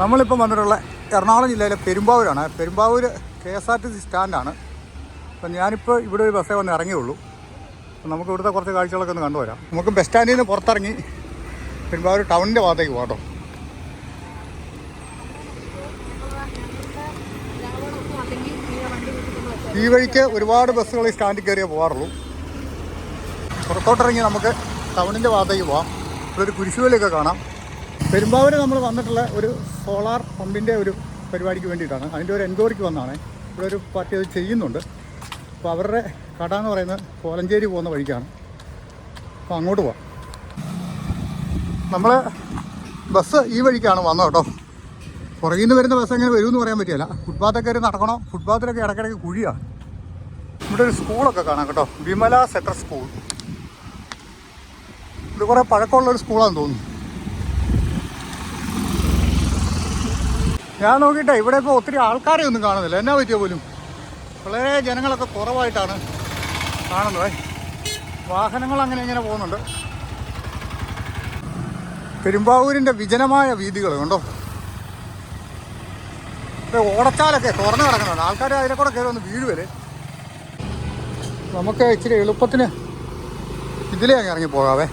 നമ്മളിപ്പം വന്നിട്ടുള്ള എറണാകുളം ജില്ലയിലെ പെരുമ്പാവൂരാണ്. Perumbavoor K S R T C സ്റ്റാൻഡാണ്. അപ്പം ഞാനിപ്പോൾ ഇവിടെ ഒരു ബസ്സേ വന്ന് ഇറങ്ങിയുള്ളൂ. അപ്പം നമുക്ക് ഇവിടുത്തെ കുറച്ച് കാഴ്ചകളൊക്കെ ഒന്ന് കണ്ടുവരാം. നമുക്ക് ബസ് സ്റ്റാൻഡിൽ നിന്ന് പുറത്തിറങ്ങി പെരുമ്പാവൂർ ടൗണിന്റെ ഭാഗത്തേക്ക് പോകട്ടോ ഈ വഴിക്ക് ഒരുപാട് ബസ്സുകൾ ഈ സ്റ്റാൻഡിൽ കയറിയേ പോകാറുള്ളൂ പുറത്തോട്ടിറങ്ങി നമുക്ക് ടൗണിന്റെ ഭാഗത്തേക്ക് പോകാം ഇവിടെ ഒരു കുരിശുവലൊക്കെ കാണാം. പെരുമ്പാവൂർ നമ്മൾ വന്നിട്ടുള്ള ഒരു സോളാർ പമ്പിന്റെ ഒരു പരിപാടിക്ക് വേണ്ടിയിട്ടാണ്. അതിന്റെ ഒരു എൻക്വയറിക്ക് വന്നതാണ് ഇവിടെ ഒരു പാർട്ടി അത് ചെയ്യുന്നുണ്ട്. അപ്പോൾ അവരുടെ കട എന്ന് പറയുന്നത് കോലഞ്ചേരി പോകുന്ന വഴിക്കാണ്. അപ്പോൾ അങ്ങോട്ട് പോവാം. നമ്മൾ ബസ് ഈ വഴിക്കാണ് വന്നത് കേട്ടോ. പുറകിൽ നിന്ന് വരുന്ന ബസ് എങ്ങനെ വരുമെന്ന് പറയാൻ പറ്റില്ല. ഫുട്പാത്തൊക്കെ കയറി നടക്കണോ? ഫുട്പാത്തിലൊക്കെ ഇടയ്ക്കിടയ്ക്ക് കുഴിയാണ് ഇവിടെ ഒരു സ്കൂളൊക്കെ കാണാം കേട്ടോ. വിമല സെറ്റർ സ്കൂൾ. ഇത് കുറേ പഴക്കമുള്ള ഒരു സ്കൂളാണെന്ന് തോന്നുന്നു. ഞാൻ നോക്കിയിട്ടേ ഇവിടെ ഇപ്പോൾ ഒത്തിരി ആൾക്കാരെ ഒന്നും കാണുന്നില്ല. എന്നാ പറ്റിയ പോലും? വളരെ ജനങ്ങളൊക്കെ കുറവായിട്ടാണ് കാണുന്നത്. വാഹനങ്ങൾ അങ്ങനെ ഇങ്ങനെ പോകുന്നുണ്ട്. പെരുമ്പാവൂരിന്റെ വിജനമായ വീതികൾ കണ്ടോ? ഓടച്ചാലൊക്കെ തുറന്നു കിടക്കുന്നുണ്ട്. ആൾക്കാർ അതിനെ കൂടെ കയറി ഒന്ന് വരെ. നമുക്ക് ഇച്ചിരി എളുപ്പത്തിന് ഇതിലേ അങ്ങ് ഇറങ്ങി പോകാവേ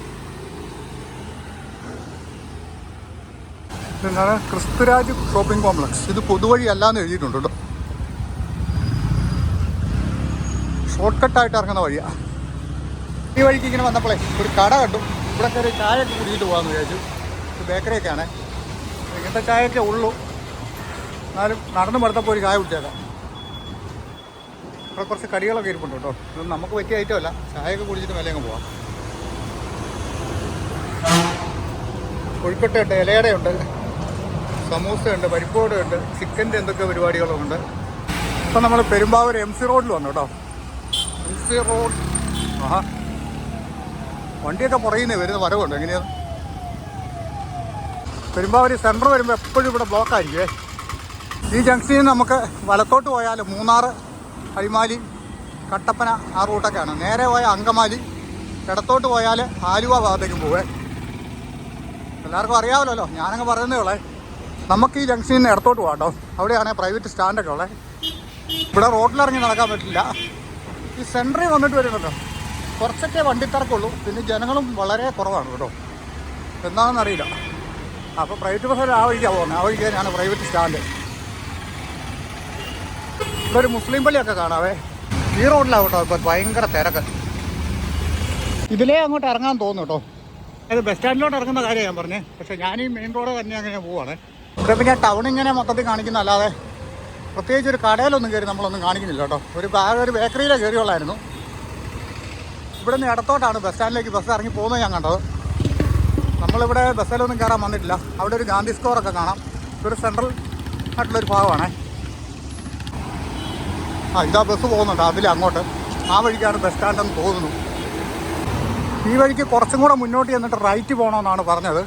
ഇതെന്താണ്? Kristuraj shopping complex. ഇത് പൊതുവഴി അല്ലാന്ന് എഴുതിയിട്ടുണ്ട് കേട്ടോ. ഷോർട്ട് കട്ടായിട്ട് ഇറങ്ങുന്ന വഴിയാ. ഈ വഴിക്ക് ഇങ്ങനെ വന്നപ്പോഴേ ഒരു കട കണ്ടു. ഇവിടെ കയറി ഒക്കെ കുടിച്ചിട്ട് പോകാമെന്ന് വിചാരിച്ചു. ഇത് ബേക്കറിയൊക്കെയാണ്. ഇങ്ങനത്തെ ചായയൊക്കെ ഉള്ളൂ. എന്നാലും നടന്നു പടുത്തപ്പോൾ ഒരു ചായ കുടിച്ചേക്കാം. ഇവിടെ കുറച്ച് കടികളൊക്കെ ഇരിപ്പുണ്ട് കേട്ടോ. ഇതൊന്നും നമുക്ക് പറ്റിയ ഐറ്റമല്ല ചായയൊക്കെ കുടിച്ചിട്ട് മേലെ അങ്ങ് പോവാം. കൊഴുക്കട്ടയുണ്ട് ഇലയടയുണ്ട് സമൂസയുണ്ട് പരിപ്പോടുണ്ട് ചിക്കന്റെ എന്തൊക്കെ പരിപാടികളുണ്ട്? ഇപ്പം നമ്മൾ പെരുമ്പാവൂർ എം സി റോഡിൽ വന്നു കേട്ടോ. M C road. ആഹാ. വണ്ടിയൊക്കെ പുറയുന്നേ വരുന്ന വരവുണ്ട്? എങ്ങനെയാണ് പെരുമ്പാവൂർ സെന്റർ വരുമ്പോൾ എപ്പോഴും ഇവിടെ ബ്ലോക്ക് ആയിരിക്കുമേ ഈ ജംഗ്ഷനിൽ നിന്ന് നമുക്ക് വലത്തോട്ട് പോയാൽ മൂന്നാർ അടിമാലി കട്ടപ്പന ആ റൂട്ടൊക്കെയാണ്. നേരെ പോയ അങ്കമാലി ഇടത്തോട്ട് പോയാൽ ആലുവ ഭാഗത്തേക്ക് പോവേ. എല്ലാവർക്കും അറിയാമല്ലോ ഞാനങ്ങ് പറയുന്നേ ഉള്ളേ. നമുക്ക് ഈ ജംഗ്ഷനിൽ നിന്ന് ഇടത്തോട്ട് പോകാം കേട്ടോ. അവിടെയാണ് പ്രൈവറ്റ് സ്റ്റാൻഡൊക്കെ ഉള്ളത് ഇവിടെ റോഡിലിറങ്ങി നടക്കാൻ പറ്റില്ല. ഈ സെന്ററിൽ വന്നിട്ട് വരുന്നുണ്ടോ കുറച്ചൊക്കെ വണ്ടിത്തിറക്കുള്ളൂ പിന്നെ ജനങ്ങളും വളരെ കുറവാണ് കേട്ടോ. എന്താണെന്ന് അറിയില്ല. അപ്പോൾ പ്രൈവറ്റ് ബസ്സിൽ ആ വഴിക്കാണ് പോകുന്നത് ആ വഴിക്ക് തന്നെയാണ് പ്രൈവറ്റ് സ്റ്റാൻഡ് ഇവിടെ മുസ്ലിം പള്ളിയൊക്കെ കാണാവേ. ഈ റോഡിലാണ് കേട്ടോ ഇപ്പോൾ ഭയങ്കര തിരക്ക്. ഇതിലേ അങ്ങോട്ട് ഇറങ്ങാൻ തോന്നുന്നു കേട്ടോ. അത് ബസ് സ്റ്റാൻഡിലോട്ട് ഇറങ്ങുന്ന കാര്യം ഞാൻ പറഞ്ഞേ. പക്ഷേ ഈ മെയിൻ റോഡ് തന്നെ അങ്ങനെ പോവാണ്. ഇവിടെ പിന്നെ ടൗൺ ഇങ്ങനെ മൊത്തത്തിൽ കാണിക്കുന്ന അല്ലാതെ പ്രത്യേകിച്ച് ഒരു കടയിലൊന്നും കയറി നമ്മളൊന്നും കാണിക്കുന്നില്ല കേട്ടോ. ഒരു ബാഗ് ഒരു ബേക്കറിയിലെ കയറിയുള്ളായിരുന്നു ഇവിടെ നിന്ന് ഇടത്തോട്ടാണ് ബസ് സ്റ്റാൻഡിലേക്ക് ബസ് ഇറങ്ങി പോകുന്നത് ഞാൻ കണ്ടത്. നമ്മളിവിടെ ബസ്സിലൊന്നും കയറാൻ വന്നിട്ടില്ല. അവിടെ ഒരു ഗാന്ധി സ്കോറൊക്കെ കാണാം. ഇതൊരു സെൻട്രൽ ആയിട്ടുള്ളൊരു ഭാഗമാണേ. ആ ഇതാ ബസ് പോകുന്നുണ്ട്. അതിൽ അങ്ങോട്ട്. ആ വഴിക്കാണ് ബസ് സ്റ്റാൻഡെന്ന് തോന്നുന്നു. ഈ വഴിക്ക് കുറച്ചും കൂടെ മുന്നോട്ട് ചെന്നിട്ട് റൈറ്റ് പോകണമെന്നാണ് പറഞ്ഞത്.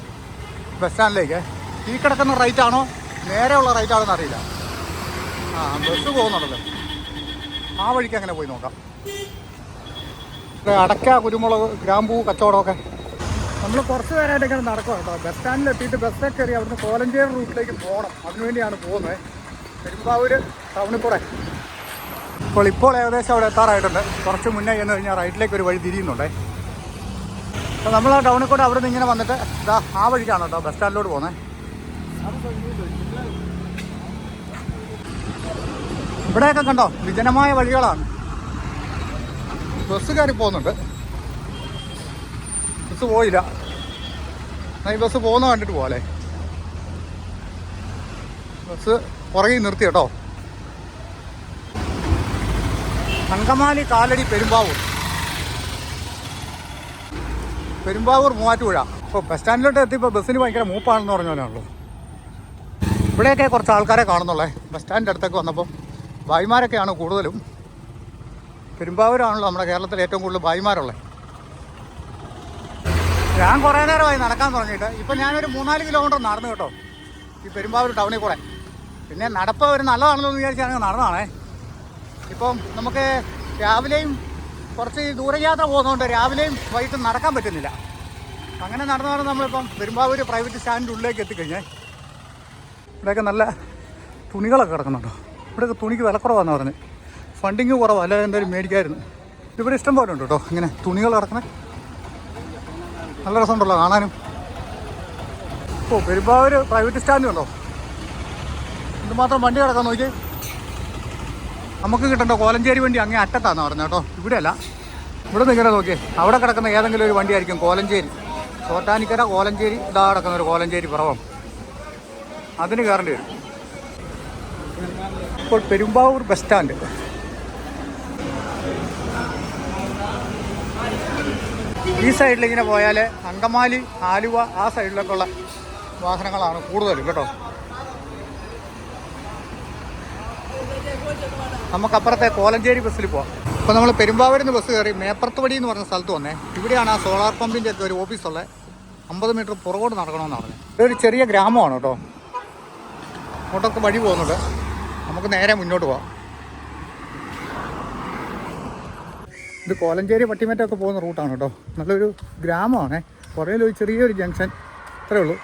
ബസ് സ്റ്റാൻഡിലേക്ക് ഈ കിടക്കുന്ന റൈറ്റ് ആണോ? നേരെയുള്ള റൈറ്റ് ആണെന്ന് അറിയില്ല. ആ ബസ് പോകുന്നുണ്ടല്ലോ. ആ വഴിക്ക് അങ്ങനെ പോയി നോക്കാം. അടക്ക അടയ്ക്ക കുരുമുളക് ഗ്രാമ്പൂ കച്ചവടമൊക്കെ. നമ്മൾ കുറച്ച് നേരമായിട്ട് ഇങ്ങനെ നടക്കുക കേട്ടോ ബസ് സ്റ്റാൻഡിൽ എത്തിയിട്ട് ബസ്സൊക്കെ കയറി അവിടുന്ന് കോലഞ്ചേരി റൂട്ടിലേക്ക് പോകണം അതിനുവേണ്ടിയാണ് പോകുന്നത് പെരുമ്പാവൂർ ടൗണിൽ കൂടെ. ഇപ്പോൾ ഇപ്പോൾ ഏകദേശം അവിടെ എത്താറായിട്ടുണ്ട്. കുറച്ച് മുന്നേ ചെന്ന് കഴിഞ്ഞാൽ റൈറ്റിലേക്ക് ഒരു വഴി തിരിയുന്നുണ്ടേ. അപ്പോൾ നമ്മൾ ആ ടൗണിൽ കൂടെ അവിടെ നിന്ന് ഇങ്ങനെ വന്നിട്ട് ഇതാ ആ വഴിക്കാണ് കേട്ടോ ബസ് സ്റ്റാൻഡിലോട്ട് പോകുന്നത് ഇവിടെയൊക്കെ കണ്ടോ? വിജനമായ വഴികളാണ്. ബസ് കയറി പോകുന്നുണ്ട്. ബസ് പോയില്ല. ഈ ബസ് പോകുന്ന കണ്ടിട്ട് പോവാലേ ബസ് പുറകിൽ നിർത്തി കേട്ടോ. അങ്കമാലി കാലടി പെരുമ്പാവൂർ. പെരുമ്പാവൂർ മൂവാറ്റുപുഴ. ഇപ്പോൾ ബസ് സ്റ്റാൻഡിലോട്ട് എത്തിയപ്പോൾ ബസ്സിന് ഭയങ്കര മൂപ്പാണെന്ന് പറഞ്ഞ പോലെയാണല്ലോ ഇവിടെയൊക്കെ കുറച്ച് ആൾക്കാരെ കാണുന്നുള്ളേ. ബസ് സ്റ്റാൻഡിന്റെ അടുത്തൊക്കെ വന്നപ്പോൾ ഭായിമാരൊക്കെയാണ് കൂടുതലും. പെരുമ്പാവൂരാണല്ലോ നമ്മുടെ കേരളത്തിൽ ഏറ്റവും കൂടുതൽ ഭായിമാരുള്ളത് ഞാൻ കുറേ നേരമായി നടക്കാൻ തുടങ്ങിയിട്ട് ഇപ്പം ഞാനൊരു മൂന്നാൽ കിലോമീറ്റർ നടന്നു കേട്ടോ. ഈ പെരുമ്പാവൂർ ടൗണിൽ കൂടെ. പിന്നെ നടപ്പ് ഒരു നല്ലതാണല്ലോ എന്ന് വിചാരിച്ചാണ് നടന്നതാണേ. ഇപ്പം നമുക്ക് രാവിലെയും കുറച്ച് ദൂരയാത്ര പോകുന്നതുകൊണ്ട് രാവിലെയും വൈകിട്ടും നടക്കാൻ പറ്റുന്നില്ല. അങ്ങനെ നടന്ന് നമ്മളിപ്പം പെരുമ്പാവൂർ പ്രൈവറ്റ് സ്റ്റാൻഡിന്റെ ഉള്ളിലേക്ക് എത്തിക്കഴിഞ്ഞേ ഇവിടെയൊക്കെ നല്ല തുണികളൊക്കെ കിടക്കുന്നുണ്ടോ? ഇവിടെയൊക്കെ തുണിക്ക് വിലക്കുറവാന്ന് പറഞ്ഞ്. ഫണ്ടിങ് കുറവാണ് അല്ലാതെ എന്തായാലും മേടിക്കായിരുന്നു. ഇവിടെ ഇഷ്ടം പോലെ ഉണ്ട് കേട്ടോ. ഇങ്ങനെ തുണികൾ കിടക്കണേ. നല്ല രസമുണ്ടല്ലോ കാണാനും. ഓ പെരുമ്പാവൂർ പ്രൈവറ്റ് സ്റ്റാൻഡ് ഉണ്ടോ? എന്തുമാത്രം വണ്ടി കിടക്കാൻ നോക്കി നമുക്ക് കിട്ടണ്ടോ കോലഞ്ചേരി വണ്ടി അങ്ങേ അറ്റത്താന്ന് പറഞ്ഞു കേട്ടോ. ഇവിടെയല്ല. ഇവിടെ ഇങ്ങനെ നോക്കിയേ. അവിടെ കിടക്കുന്ന ഏതെങ്കിലും ഒരു വണ്ടിയായിരിക്കും കോലഞ്ചേരി. ചോട്ടാനിക്കര കോലഞ്ചേരി ഇതാ കിടക്കുന്ന ഒരു കോലഞ്ചേരി പിറവം. അതിന് കയറേണ്ടി വരും. ഇപ്പോൾ പെരുമ്പാവൂർ ബസ് സ്റ്റാൻഡ്. ഈ സൈഡിൽ ഇങ്ങനെ പോയാൽ അങ്കമാലി ആലുവ ആ സൈഡിലൊക്കെ ഉള്ള വാഹനങ്ങളാണ് കൂടുതലും കേട്ടോ. നമുക്കപ്പുറത്തെ കോലഞ്ചേരി ബസ്സിൽ പോവാം. അപ്പോൾ നമ്മൾ പെരുമ്പാവൂരിൽ നിന്ന് ബസ് കയറി മേപ്പർത്തുപടി എന്ന് പറഞ്ഞ സ്ഥലത്ത് വന്നേ. ഇവിടെയാണ് ആ സോളാർ പമ്പിന്റെ ഒക്കെ ഒരു ഓഫീസുള്ളത് അമ്പത് മീറ്റർ പുറകോട്ട് നടക്കണമെന്നാണ് ഇതൊരു ചെറിയ ഗ്രാമമാണ് കേട്ടോ. അങ്ങോട്ടൊക്കെ വഴി പോകുന്നുണ്ട്. നമുക്ക് നേരെ മുന്നോട്ട് പോവാം. ഇത് കോലഞ്ചേരി പട്ടിമറ്റൊക്കെ പോകുന്ന റൂട്ടാണ് കേട്ടോ. നല്ലൊരു ഗ്രാമമാണേ. കുറേലൊരു ചെറിയൊരു ജംഗ്ഷൻ. അത്രേ ഉള്ളൂ.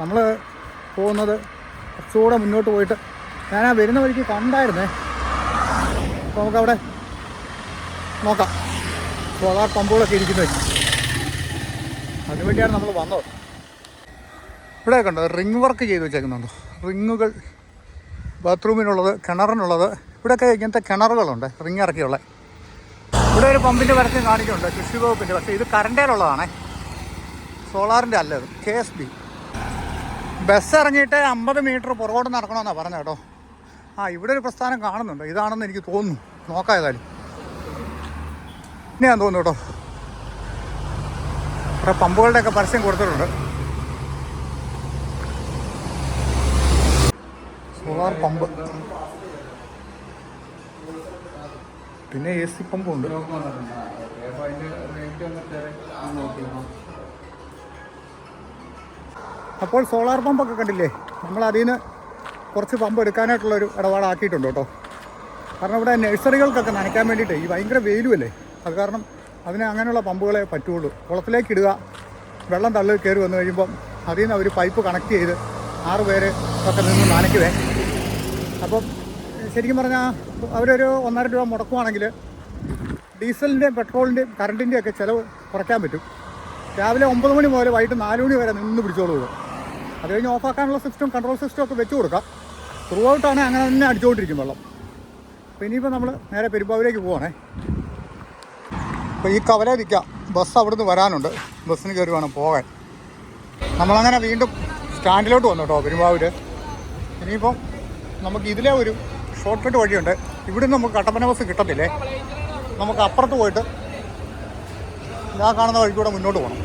നമ്മൾ പോകുന്നത് കുറച്ചുകൂടെ മുന്നോട്ട് പോയിട്ട് ഞാൻ ആ വരുന്ന വഴിക്ക് കണ്ടായിരുന്നേ. അപ്പോൾ നമുക്കവിടെ നോക്കാം. സോളാർ പമ്പുകളൊക്കെ ഇരിക്കുന്നത്. അതിനുവേണ്ടിയാണ് നമ്മൾ വന്നത്. ഇവിടെ കണ്ടോ റിംഗ് വർക്ക് ചെയ്ത് വെച്ചേക്കുന്നുണ്ടോ? റിങ്ങുകൾ ബാത്റൂമിനുള്ളത് കിണറിനുള്ളത്. ഇവിടെയൊക്കെ ഇങ്ങനത്തെ കിണറുകളുണ്ട് റിങ് ഇറക്കിയുള്ള. ഇവിടെ ഒരു പമ്പിന്റെ വരച്ച് കാണിക്കുന്നുണ്ട് കൃഷി വകുപ്പിന്റെ പക്ഷേ ഇത് കറണ്ടേലുള്ളതാണേ സോളാറിന്റെ അല്ല ഇത് കെ എസ് ബി. ബസ് ഇറങ്ങിയിട്ട് അമ്പത് മീറ്റർ പുറകോട്ട് നടക്കണമെന്നാണ് പറഞ്ഞത് കേട്ടോ. ആ ഇവിടെ ഒരു പ്രസ്ഥാനം കാണുന്നുണ്ട്. ഇതാണെന്ന് എനിക്ക് തോന്നുന്നു. നോക്കാം ഏതായാലും. ഞാൻ തോന്നുന്നു കേട്ടോ. ഇവിടെ പമ്പുകളുടെയൊക്കെ പരസ്യം കൊടുത്തിട്ടുണ്ട്. Solar pump. പിന്നെ എ സി പമ്പും ഉണ്ട് അപ്പോൾ സോളാർ പമ്പൊക്കെ കണ്ടില്ലേ? നമ്മൾ അതിൽ നിന്ന് കുറച്ച് പമ്പ് എടുക്കാനായിട്ടുള്ളൊരു ഇടപാടാക്കിയിട്ടുണ്ട് കേട്ടോ. കാരണം ഇവിടെ നഴ്സറികൾക്കൊക്കെ നനയ്ക്കാൻ വേണ്ടിയിട്ട് ഈ ഭയങ്കര വെയിലുമല്ലേ? അത് കാരണം അതിന് അങ്ങനെയുള്ള പമ്പുകളെ പറ്റുള്ളൂ. കുളത്തിലേക്ക് ഇടുക വെള്ളം തള്ളി കയറി വന്നു കഴിയുമ്പം അതിൽ നിന്ന് അവർ പൈപ്പ് കണക്ട് ചെയ്ത് ആറ് ഒക്കെ നിന്ന് നനയ്ക്കുവേ. അപ്പം ശരിക്കും പറഞ്ഞാൽ അവരൊരു ഒന്നര രൂപ മുടക്കുവാണെങ്കിൽ ഡീസലിന്റെയും പെട്രോളിന്റെയും കറണ്ടിന്റെയും ഒക്കെ ചിലവ് കുറയ്ക്കാൻ പറ്റും. രാവിലെ ഒമ്പത് മണി മുതൽ വൈകിട്ട് നാല് മണി വരെ നിന്ന് പിടിച്ചോളൂ. അത് കഴിഞ്ഞ് ഓഫാക്കാനുള്ള സിസ്റ്റം കൺട്രോൾ സിസ്റ്റം ഒക്കെ വെച്ച് കൊടുക്കാം. ത്രൂ ഔട്ടാണ് അങ്ങനെ തന്നെ അടിച്ചുകൊണ്ടിരിക്കും വെള്ളം. അപ്പോൾ ഇനിയിപ്പോൾ നമ്മൾ നേരെ പെരുമ്പാവിലേക്ക് പോവാണേ. അപ്പോൾ ഈ കവല നിൽക്കാം ബസ് അവിടുന്ന് വരാനുണ്ട്. ബസ്സിന് കയറി വേണം പോകാൻ. നമ്മളങ്ങനെ വീണ്ടും സ്റ്റാൻഡിലോട്ട് വന്നു കേട്ടോ പെരുമ്പാവൂർ ഇനിയിപ്പം നമുക്ക് ഇതിലെ ഒരു ഷോർട്ട് കട്ട് വഴിയുണ്ട്. ഇവിടുന്ന് നമുക്ക് കട്ടപ്പന ബസ് കിട്ടത്തില്ലേ? നമുക്ക് അപ്പുറത്ത് പോയിട്ട് ഞാൻ കാണുന്ന വഴിക്കൂടെ മുന്നോട്ട് പോകണം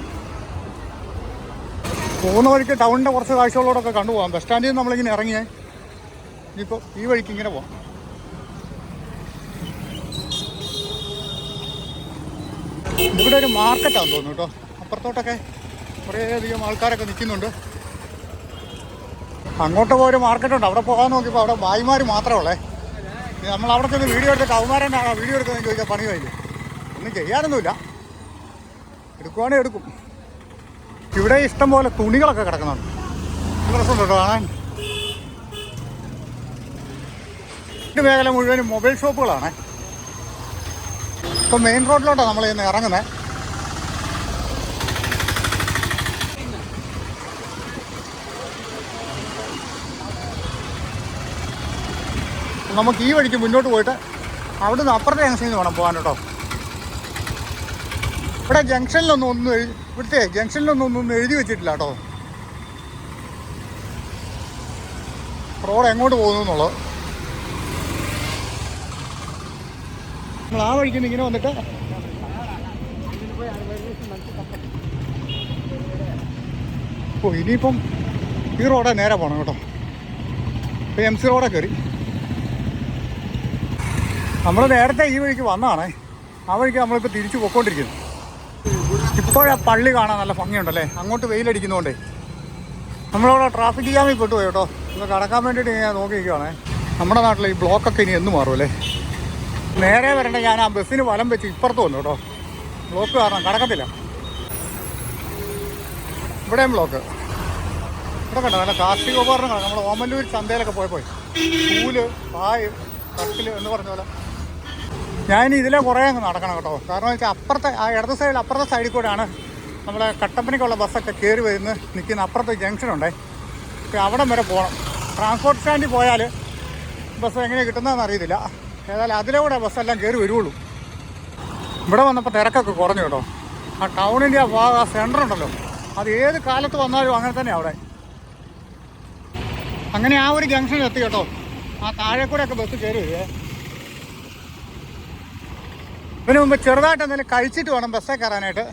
പോകുന്ന വഴിക്ക് ടൗണിന്റെ കുറച്ച് കാഴ്ചകളോടൊക്കെ കണ്ടുപോകാം. ബസ് സ്റ്റാൻഡിൽ നിന്ന് നമ്മളിങ്ങനെ ഇറങ്ങിയേ. ഇനിയിപ്പോൾ ഈ വഴിക്ക് ഇങ്ങനെ പോകാം ഇവിടെ ഒരു മാർക്കറ്റാന്ന് തോന്നുന്നു കേട്ടോ. അപ്പുറത്തോട്ടൊക്കെ കുറേയധികം ആൾക്കാരൊക്കെ നിൽക്കുന്നുണ്ട്. അങ്ങോട്ട് പോയൊരു മാർക്കറ്റുണ്ട്. അവിടെ പോകാൻ നോക്കിയപ്പോൾ അവിടെ ഭായിമാർ മാത്രമേ ഉള്ളേ നമ്മൾ അവിടെ ചെന്ന് വീഡിയോ എടുത്ത് അവന്മാരെന്നെ വീഡിയോ എടുക്കുന്നതെന്ന് ചോദിച്ചാൽ പണി കഴിഞ്ഞു. ഒന്നും ചെയ്യാനൊന്നുമില്ല. എടുക്കുവാണെങ്കിൽ എടുക്കും. ഇവിടെ ഇഷ്ടം പോലെ തുണികളൊക്കെ കിടക്കുന്നുണ്ട്. രസമുണ്ട് കേട്ടോ കാണാൻ? ഈ മേഖല മുഴുവനും മൊബൈൽ ഷോപ്പുകളാണ്. ഇപ്പം മെയിൻ റോഡിലോട്ടാണ് നമ്മൾ ഇന്ന് ഇറങ്ങുന്നത് നമുക്ക് ഈ വഴിക്ക് മുന്നോട്ട് പോയിട്ട് അവിടുന്ന് അപ്പുറത്തെ ജംഗ്ഷനിൽ വേണം പോകാൻ കേട്ടോ. ഇവിടെ ജംഗ്ഷനിലൊന്നും ഒന്നും ഇവിടുത്തെ ജംഗ്ഷനിലൊന്നും ഒന്നും എഴുതി വെച്ചിട്ടില്ല കേട്ടോ. റോഡ് എങ്ങോട്ട് പോകുന്നു എന്നുള്ളത്. നമ്മൾ ആ വഴിക്ക് ഇങ്ങനെ വന്നിട്ട് ഓ ഇനിയിപ്പം ഈ റോഡേ നേരെ പോകണം കേട്ടോ. ഇപ്പം എം സി റോഡാണ് കയറി നമ്മൾ നേരത്തെ ഈ വഴിക്ക് വന്നതാണേ ആ വഴിക്ക് നമ്മളിപ്പോൾ തിരിച്ചു പോയിക്കൊണ്ടിരിക്കുന്നു ഇപ്പോഴാ പള്ളി കാണാൻ നല്ല ഭംഗിയുണ്ടല്ലേ? അങ്ങോട്ട് വെയിലടിക്കുന്നതുകൊണ്ടേ നമ്മളവിടെ ട്രാഫിക് ജാമിൽ പെട്ടുപോയി കേട്ടോ ഇപ്പോൾ കടക്കാൻ വേണ്ടിയിട്ട് ഞാൻ നോക്കി നിൽക്കുവാണേ നമ്മുടെ നാട്ടിൽ ഈ ബ്ലോക്കൊക്കെ ഇനി എന്ന് മാറുമല്ലേ നേരെ വരണ്ട ഞാൻ ആ ബസ്സിന് വലം വെച്ച് ഇപ്പുറത്ത് വന്നു കേട്ടോ. ബ്ലോക്ക് കാരണം കടക്കത്തില്ല. ഇവിടെയും ബ്ലോക്ക്. ഇവിടെ കണ്ടോ നല്ല കാർഷിക ഉപകരണങ്ങളാണ്. നമ്മൾ ഓമല്ലൂർ ചന്തയിലൊക്കെ പോയപ്പോൾ കൂൽ പായ് കട്ടിൽ എന്ന് പറഞ്ഞ പോലെ. ഞാനിനി ഇതിലെ കുറേ അങ്ങ് നടക്കണം കേട്ടോ. കാരണം വെച്ചാൽ അപ്പുറത്തെ ആ ഇടത് സൈഡിൽ അപ്പുറത്തെ സൈഡിൽ കൂടെയാണ് നമ്മളെ കട്ടപ്പനയ്ക്കുള്ള ബസ്സൊക്കെ കയറി വരുന്ന നിൽക്കുന്ന അപ്പുറത്തെ ജംഗ്ഷനുണ്ടേ അപ്പോൾ അവിടം വരെ പോകണം ട്രാൻസ്പോർട്ട് സ്റ്റാൻഡിൽ പോയാൽ ബസ് എങ്ങനെ കിട്ടുന്നതെന്ന് അറിയത്തില്ല. ഏതായാലും അതിലൂടെ ബസ്സെല്ലാം കയറി വരുള്ളൂ ഇവിടെ വന്നപ്പോൾ തിരക്കൊക്കെ കുറഞ്ഞു കേട്ടോ. ആ ടൗണിന്റെ ആ ഭാഗം ആ സെന്റർ ഉണ്ടല്ലോ. അത് ഏത് കാലത്ത് വന്നാലും അങ്ങനെ തന്നെ അവിടെ. അങ്ങനെ ആ ഒരു ജംഗ്ഷനിൽ എത്തി കേട്ടോ. ആ താഴെ കൂടെയൊക്കെ ബസ് കയറി വരുവേ ഇതിനു മുമ്പ് ചെറുതായിട്ട് എന്തെങ്കിലും കഴിച്ചിട്ട് വേണം ബസ്സിൽ കയറാനായിട്ട്.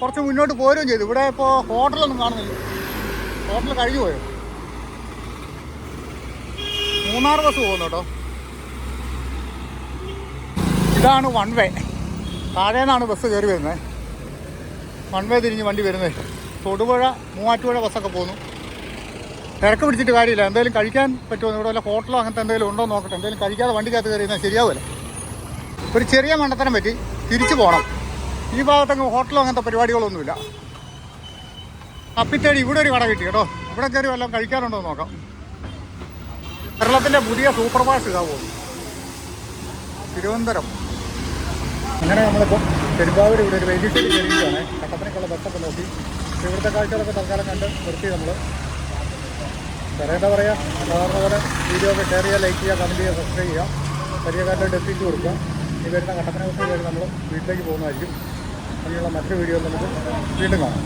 കുറച്ച് മുന്നോട്ട് പോരുകയും ചെയ്തു. ഇവിടെ ഇപ്പോൾ ഹോട്ടലൊന്നും കാണുന്നില്ല. ഹോട്ടൽ കഴിഞ്ഞു പോയോ? മൂന്നാർ ബസ് പോകുന്നു കേട്ടോ. ഇതാണ് വൺ വേ താഴെ നിന്നാണ് ബസ് കയറി വരുന്നത് വൺ വേ തിരിഞ്ഞ് വണ്ടി വരുന്നത് തൊടുപുഴ മൂവാറ്റുപുഴ ബസ്സൊക്കെ പോകുന്നു. തിരക്ക് പിടിച്ചിട്ട് കാര്യമില്ല. എന്തെങ്കിലും കഴിക്കാൻ പറ്റുമോ? ഇവിടെ വല്ല ഹോട്ടലോ അങ്ങനത്തെ എന്തെങ്കിലും ഉണ്ടോ നോക്കട്ടെ. എന്തെങ്കിലും കഴിക്കാതെ വണ്ടിക്കകത്ത് കയറി ഇരുന്നാൽ ശരിയാവില്ല ഒരു ചെറിയ മണ്ടത്തരം പറ്റി തിരിച്ചു പോകണം ഈ ഭാഗത്തങ്ങ് ഹോട്ടലോ അങ്ങനത്തെ പരിപാടികളൊന്നുമില്ല. അപ്പിത്തേടി ഇവിടെ ഒരു കട കിട്ടി കേട്ടോ. ഇവിടെ കയറി വല്ലതും കഴിക്കാനുണ്ടോ എന്ന് നോക്കാം. കേരളത്തിന്റെ പുതിയ സൂപ്പർ ഫാസ്റ്റ് ഇതാ പോകുന്നു. തിരുവനന്തപുരം. അങ്ങനെ നമ്മളിപ്പോൾ പെരുമ്പാവൂർ ഇവിടെ ഒരു വലിയ സ്റ്റേറ്റ് കയറിയിരിക്കുകയാണ്. കട്ടപ്പനയ്ക്കുള്ള ബസ്സൊക്കെ നോക്കി. ഇവിടുത്തെ കാഴ്ചകളൊക്കെ തൽക്കാലം കണ്ട് നിർത്തി നമ്മൾ വേറെ എന്താ പറയുക സാധാരണ പോലെ വീഡിയോ ഒക്കെ ഷെയർ ചെയ്യുക ലൈക്ക് ചെയ്യുക കമന്റ് ചെയ്യുക സബ്സ്ക്രൈബ് ചെയ്യുക. പരിചയക്കാരുടെ എത്തിച്ച് കൊടുക്കുക. ഈ വരുന്ന കട്ടപ്പന ബസ് നമ്മൾ വീട്ടിലേക്ക് പോകുന്നതായിരിക്കും. അങ്ങനെയുള്ള മറ്റൊരു വീഡിയോ നമുക്ക് വീണ്ടും കാണാം.